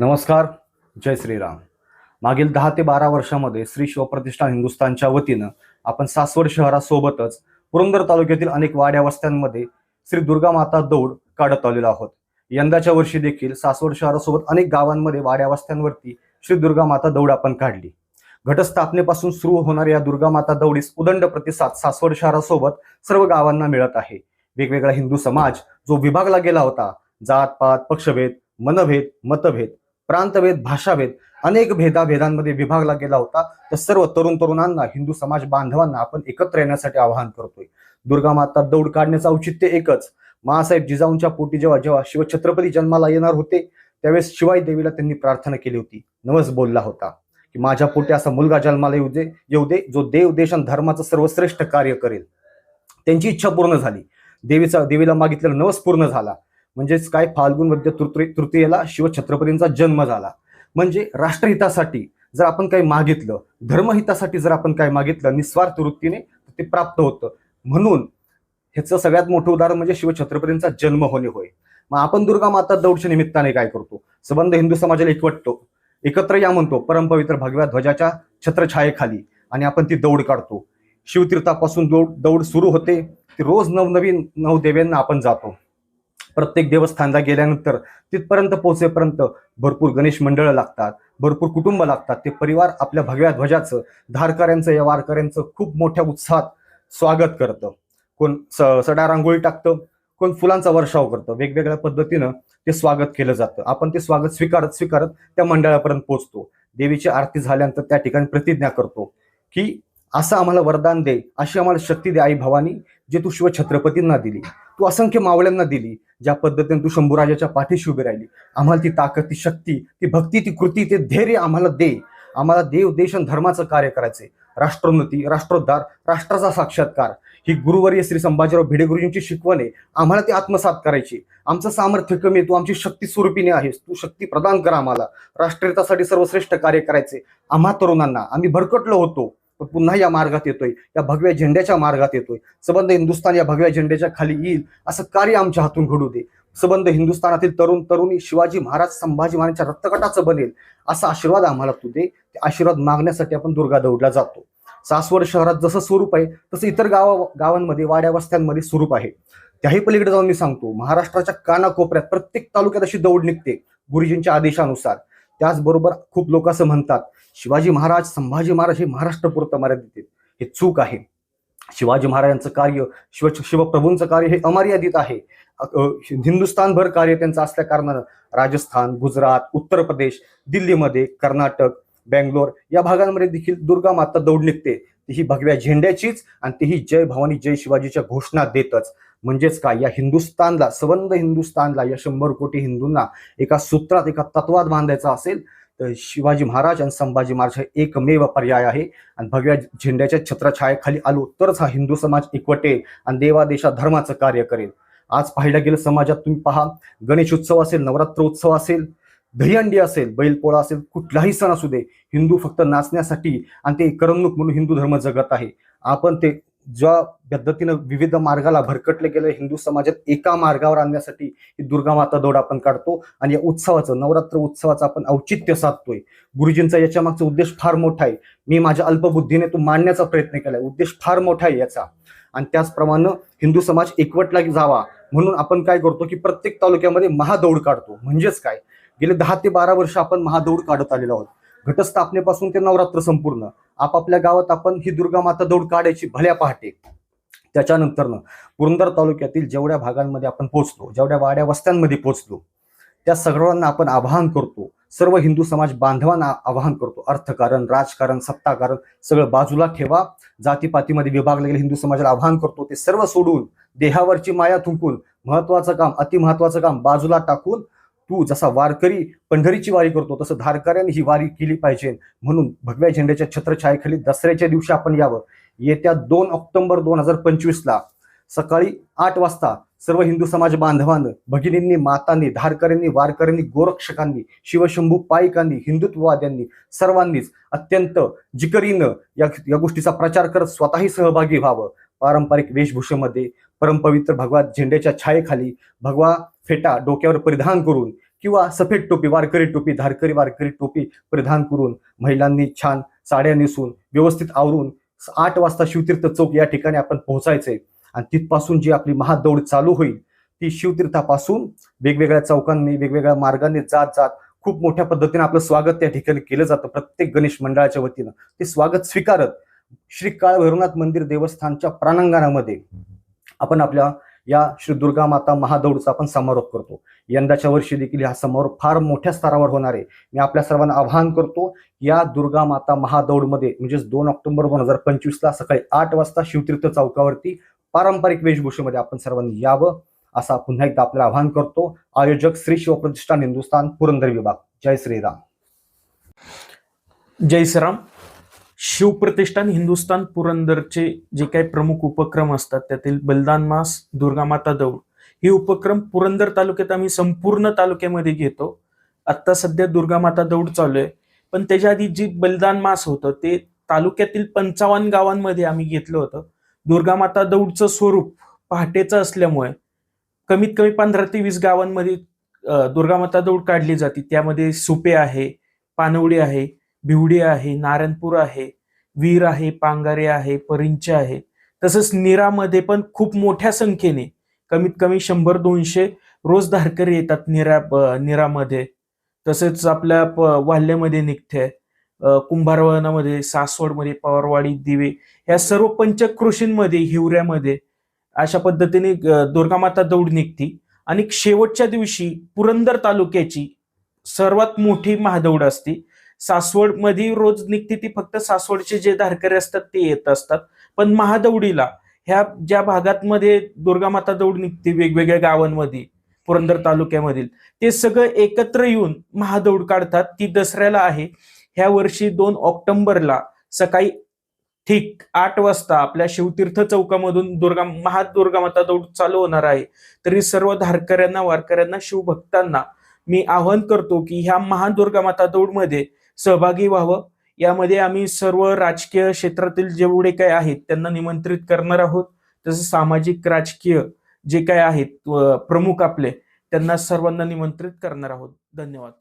नमस्कार जय श्रीराम. मागील दहा ते बारा वर्षामध्ये श्री शिवप्रतिष्ठान हिंदुस्थानच्या वतीनं आपण सासवड शहरासोबतच पुरंदर तालुक्यातील अनेक वाड्या वस्त्यांमध्ये श्री दुर्गा माता दौड काढत आलेलो आहोत. यंदाच्या वर्षी देखील सासवड शहरासोबत अनेक गावांमध्ये वाड्या वस्त्यांवरती श्री दुर्गा माता दौड आपण काढली. घटस्थापनेपासून सुरू होणाऱ्या या दुर्गा माता दौडीस उदंड प्रतिसाद सासवड शहरासोबत सर्व गावांना मिळत आहे. वेगवेगळा हिंदू समाज जो विभागला गेला होता जात पात पक्षभेद मनभेद मतभेद प्रांतभेद भाषाभेद अनेक भेदाभेदांमध्ये विभागला गेला होता. तर सर्व तरुण तरुणांना हिंदू समाज बांधवांना आपण एकत्र येण्यासाठी आवाहन करतोय. दुर्गा माता दौड काढण्याचं औचित्य एकच. मासाहेब जिजाऊंच्या पोटी जेव्हा जेव्हा शिवछत्रपती जन्माला येणार होते त्यावेळेस शिवाई देवीला त्यांनी प्रार्थना केली होती. नवस बोलला होता की माझ्या पोटी असा मुलगा जन्माला येऊ दे येऊ दे जो देव देश आणि धर्माचं सर्वश्रेष्ठ कार्य करेल. त्यांची इच्छा पूर्ण झाली. देवीचा देवीला मागितलेला नवस पूर्ण झाला. म्हणजेच काय फाल्गुन मध्य तृतीय तृतीयेला शिवछत्रपतींचा जन्म झाला. म्हणजे राष्ट्रहितासाठी जर आपण काही मागितलं धर्महितासाठी जर आपण काय मागितलं निस्वार्थ वृत्तीने तर ते प्राप्त होतं. म्हणून ह्याचं सगळ्यात मोठं उदाहरण म्हणजे शिवछत्रपतींचा जन्म होणे होय. मग आपण दुर्गा माता दौडच्या निमित्ताने काय करतो? सबंध हिंदू समाजाला एकवटतो. एकत्र या म्हणतो परमपवित्र भगव्या ध्वजाच्या छत्रछायेखाली आणि आपण ती दौड काढतो. शिवतीर्थापासून दौड दौड सुरू होते. ती रोज नवनवीन नवदेव्यांना आपण जातो. प्रत्येक देवस्थानला गेल्यानंतर तिथपर्यंत पोहोचेपर्यंत भरपूर गणेश मंडळं लागतात भरपूर कुटुंब लागतात. ते परिवार आपल्या भगव्या ध्वजाचं धारकऱ्यांचं या वारकऱ्यांचं खूप मोठ्या उत्साहात स्वागत करतं. कोण स- सडा रांगोळी टाकतं कोण फुलांचा वर्षाव करतं. वेगवेगळ्या पद्धतीनं ते स्वागत केलं जातं. आपण ते स्वागत स्वीकारत स्वीकारत त्या मंडळापर्यंत पोहोचतो. देवीची आरती झाल्यानंतर त्या ठिकाणी प्रतिज्ञा करतो की असं आम्हाला वरदान दे अशी आम्हाला शक्ती दे आई भवानी. जे तू शिवछत्रपतींना दिली तू असंख्य मावळ्यांना दिली ज्या पद्धतीने तू शंभूराजाच्या पाठीशी उभी राहिली. आम्हाला ती ताकद ती शक्ती ती भक्ती ती कृती ते धैर्य आम्हाला दे. आम्हाला देव देश आणि धर्माचं कार्य करायचे. राष्ट्रोन्नती राष्ट्रोद्धार राष्ट्राचा साक्षात्कार. ही गुरुवर्य श्री संभाजीराव भिडे गुरुजींची शिकवण आहे. आम्हाला ती आत्मसात करायची. आमचं सामर्थ्य कमी तू आमची शक्ती स्वरूपीने आहेस. तू शक्ती प्रदान कर आम्हाला. राष्ट्रीयतासाठी सर्वश्रेष्ठ कार्य करायचे. आम्हा तरुणांना आम्ही भरकटलो होतो. पुन्हा या मार्गात येतोय. या भगव्या झेंड्याच्या मार्गात येतोय. सबंध हिंदुस्थान या भगव्या झेंड्याच्या खाली येईल असं कार्य आमच्या हातून घडू दे. सबंध हिंदुस्थानातील तरुण तरुणी शिवाजी महाराज संभाजी महाराजांच्या रक्तकटाचं बनेल असा आशीर्वाद आम्हाला तू दे. ते आशीर्वाद मागण्यासाठी आपण दुर्गा दौडला जातो. सासवड शहरात जसं स्वरूप आहे तसं इतर गावा गावांमध्ये वाड्या वस्त्यांमध्ये स्वरूप आहे. त्याही पलीकडे जाऊन मी सांगतो महाराष्ट्राच्या कानाकोपऱ्यात प्रत्येक तालुक्यात अशी दौड निघते गुरुजींच्या आदेशानुसार. त्याचबरोबर खूप लोक असं म्हणतात शिवाजी महाराज संभाजी महाराज हे महाराष्ट्रपुरतं मर्यादित हे चूक आहे. शिवाजी महाराजांचं कार्य शिव शिवप्रभूंचं कार्य हे अमर्यादित आहे. हिंदुस्थानभर कार्य त्यांचं असल्या कारणानं राजस्थान गुजरात उत्तर प्रदेश दिल्लीमध्ये कर्नाटक बेंगलोर या भागांमध्ये देखील दुर्गा माता दौड निघते. ती ही भगव्या झेंड्याचीच आणि तीही जय भवानी जय शिवाजीच्या घोषणा देतच. म्हणजेच काय? या हिंदुस्थानला संबंध हिंदुस्थानला या शंभर कोटी हिंदूंना एका सूत्रात एका तत्वात बांधायचा असेल तर शिवाजी महाराज आणि संभाजी महाराज हे एकमेव पर्याय आहे. आणि भगव्या झेंड्याच्या छत्रछायाखाली आलो तरच हा हिंदू समाज एकवटेल आणि देवादेशा धर्माचं कार्य करेल. आज पाहिलं गेलं समाजात तुम्ही पहा गणेश उत्सव असेल नवरात्र उत्सव असेल दहीहंडी असेल बैलपोळा असेल कुठलाही सण असू दे हिंदू फक्त नाचण्यासाठी आणि ते करमणूक म्हणून हिंदू धर्म जगत आहे. आपण ते ज्या पद्धतीनं विविध मार्गाला भरकटले गेले हिंदू समाजात एका मार्गावर आणण्यासाठी ही दुर्गा माता दौड आपण काढतो आणि या उत्सवाचं नवरात्र उत्सवाचं आपण औचित्य साधतोय. गुरुजींचा याच्या मागचा उद्देश फार मोठा आहे. मी माझ्या अल्पबुद्धीने तो मांडण्याचा प्रयत्न केलाय. उद्देश फार मोठा आहे याचा. आणि त्याचप्रमाणे हिंदू समाज एकवटला जावा म्हणून आपण काय करतो की प्रत्येक तालुक्यामध्ये महादौड काढतो. म्हणजेच काय? गेले दहा ते बारा वर्ष आपण महादौड काढत आलेलो आहोत. घटस्थापनेपासून ते नवरात्र संपूर्ण. आपापल्या गावात आपण ही दुर्गा माता दौड काढायची भल्या पहाटे. त्याच्यानंतरनं पुरंदर तालुक्यातील जेवढ्या भागांमध्ये आपण पोहोचलो जेवढ्या वाड्या वस्त्यांमध्ये पोहोचलो त्या सर्वांना आपण आवाहन करतो. सर्व हिंदू समाज बांधवांना आवाहन करतो. अर्थकारण राजकारण सत्ताकारण सगळं बाजूला ठेवा. जातीपातीमध्ये विभागले हिंदू समाजाला आवाहन करतो. ते सर्व सोडून देहावरची माया थुंकून महत्वाचं काम अतिमहत्वाचं काम बाजूला टाकून तू जसा वारकरी पंढरीची वारी करतो तसं धारकऱ्यांनी ही वारी केली पाहिजे. म्हणून भगव्या झेंड्याच्या छत्रछायेखाली दसऱ्याच्या दिवशी आपण यावं. येत्या दोन ऑक्टोबर दोन हजार पंचवीसला सकाळी आठ वाजता सर्व हिंदू समाज बांधवांनी भगिनींनी मातांनी धारकऱ्यांनी वारकऱ्यांनी गोरक्षकांनी शिवशंभू पायिकांनी हिंदुत्ववाद्यांनी सर्वांनीच अत्यंत जिकरीनं या या गोष्टीचा प्रचार करत स्वतःही सहभागी व्हावं. पारंपरिक वेशभूषेमध्ये परमपवित्र भगवा झेंड्याच्या छायेखाली भगवा फेटा डोक्यावर परिधान करून किंवा सफेद टोपी वारकरी टोपी धारकरी वारकरी टोपी परिधान करून महिलांनी छान साड्या नेसून व्यवस्थित आवरून आठ वाजता शिवतीर्थ चौक या ठिकाणी आपण पोहोचायचंय आणि तिथपासून जी आपली महादौड चालू होईल ती शिवतीर्थापासून वेगवेगळ्या चौकांनी वेगवेगळ्या मार्गाने जात जात खूप मोठ्या पद्धतीने आपलं स्वागत त्या ठिकाणी केलं जातं. प्रत्येक गणेश मंडळाच्या वतीनं. ते स्वागत स्वीकारत. श्री काळ भैरवनाथ मंदिर देवस्थानच्या प्रांगणामध्ये आपण आपल्या या श्री दुर्गा माता महादौडचा आपण समारोप करतो. यंदाच्या वर्षी देखील हा समारोप फार मोठ्या स्तरावर होणार आहे. मी आपल्या सर्वांना आवाहन करतो या दुर्गा माता महादौडमध्ये म्हणजेच दोन ऑक्टोबर दोन हजार पंचवीसला सकाळी आठ वाजता शिवतीर्थ चौकावरती पारंपरिक वेशभूषेमध्ये आपण सर्वांनी यावं असा पुन्हा एकदा आपल्याला आवाहन करतो. आयोजक श्री शिवप्रतिष्ठान हिंदुस्थान पुरंदर विभाग. जय श्रीराम. जय श्रीराम. शिवप्रतिष्ठान हिंदुस्थान पुरंदरचे जे काही प्रमुख उपक्रम असतात त्यातील बलिदान मास दुर्गामाता दौड हे उपक्रम पुरंदर तालुक्यात आम्ही संपूर्ण तालुक्यामध्ये घेतो. आत्ता सध्या दुर्गामाता दौड चालू आहे. पण त्याच्या आधी जी बलिदान मास होतं ते तालुक्यातील पंचावन्न गावांमध्ये आम्ही घेतलं होतं. दुर्गामाता दौडचं स्वरूप पहाटेचं असल्यामुळे कमीत कमी पंधरा ते वीस गावांमध्ये दुर्गामाता दौड काढली जाते. त्यामध्ये सुपे आहे पानवडी आहे भिवडी आहे नारायणपूर आहे वीर आहे पांगारे आहे परिंचे आहे. तसंच निरामध्ये पण खूप मोठ्या संख्येने कमीत कमी शंभर दोनशे रोज धारकरी येतात निरा निरामध्ये. तसेच आपल्या प- वाल्ह्यामध्ये निघते कुंभारवनामध्ये सासवडमध्ये पवारवाडी दिवे या सर्व पंचक्रोशींमध्ये हिवऱ्यामध्ये अशा पद्धतीने दुर्गामाता दौड निघती. आणि शेवटच्या दिवशी पुरंदर तालुक्याची सर्वात मोठी महादौड असते. सासवडमध्ये रोज निघते ती फक्त सासवडचे जे धारकरी असतात ते येत असतात. पण महादौडीला ह्या ज्या भागात मध्ये दुर्गामाता दौड निघते वेगवेगळ्या गावांमध्ये पुरंदर तालुक्यामधील ते सगळं एकत्र येऊन महादौड काढतात. ती दसऱ्याला आहे. ह्या वर्षी दोन ऑक्टोबरला सकाळी ठीक आठ वाजता आपल्या शिवतीर्थ चौकामधून दुर्गा महादुर्गामाता दौड चालू होणार आहे. तरी सर्व धारकऱ्यांना वारकऱ्यांना शिवभक्तांना मी आवाहन करतो की ह्या महादुर्गामाता दौडमध्ये सहभागी व्हावं. यामध्ये आम्ही सर्व राजकीय क्षेत्रातील जेवढे काय आहेत त्यांना निमंत्रित करणार आहोत. तसं सामाजिक राजकीय जे काय आहेत प्रमुख आपले त्यांना सर्वांना निमंत्रित करणार आहोत. धन्यवाद.